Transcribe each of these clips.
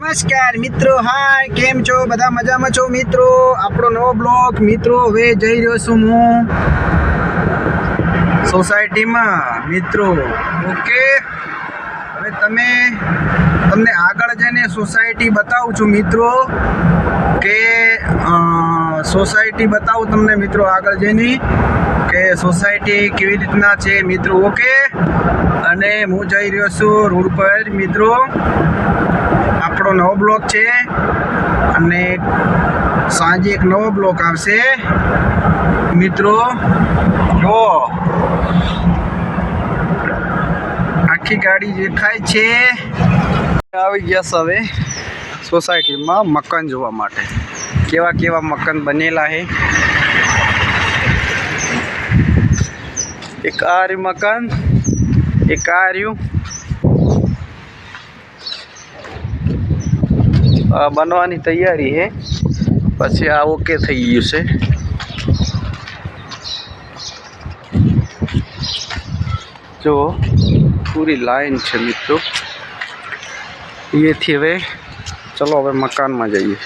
નમસ્કાર મિત્રો, હાય, કેમ છો? બધા મજામાં છો મિત્રો? આપણો નવો બ્લોગ, મિત્રો, હવે જઈ રહ્યો છું હું. સોસાયટીમાં, મિત્રો. ઓકે? હવે તમે, તમને આગળ જઈને સોસાયટી બતાવું છું, મિત્રો. કે સોસાયટી બતાવું તમને, મિત્રો, આગળ જઈને. કે સોસાયટી કેવી રીતના છે, મિત્રો? ઓકે? અને હું જઈ રહ્યો છું રોડ પર, મિત્રો. નવો બ્લોક છે. અને સાંજે એક નવો બ્લોક આવશે. મિત્રો, જો આખી ગાડી દેખાય છે આવી ગયા છે હવે સોસાયટીમાં મકાન જોવા માટે. કેવા કેવા મકાન બનેલા છે. એક આ રહ્યું મકાન, એક આ રહ્યું બનવાની તૈયારી છે પછી આ ઓકે થઈ ગયું છે. જો, પૂરી લાઈન છે મિત્રો. એથી હવે, ચલો હવે મકાનમાં જઈએ.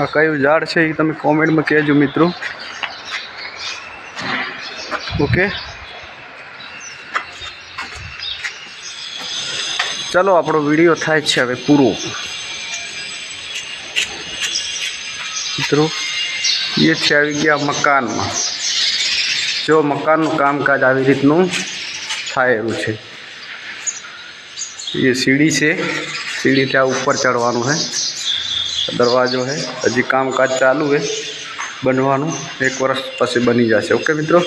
આ કયું ઝાડ છે એ તમે કોમેન્ટમાં કહેજો મિત્રો. ઓકે ચલો, આપણો વીડિયો થાય છે હવે પૂરો. મિત્રો, એ છે આવી ગયા મકાનમાં. જો મકાનનું કામકાજ આવી રીતનું થાય એવું છે. એ સીડી છે. સીડી ત્યાં ઉપર ચડવાનું છે. દરવાજો છે. હજી કામકાજ ચાલુ છે. બનવાનું. એક વર્ષ પછી બની જશે. ઓકે, મિત્રો?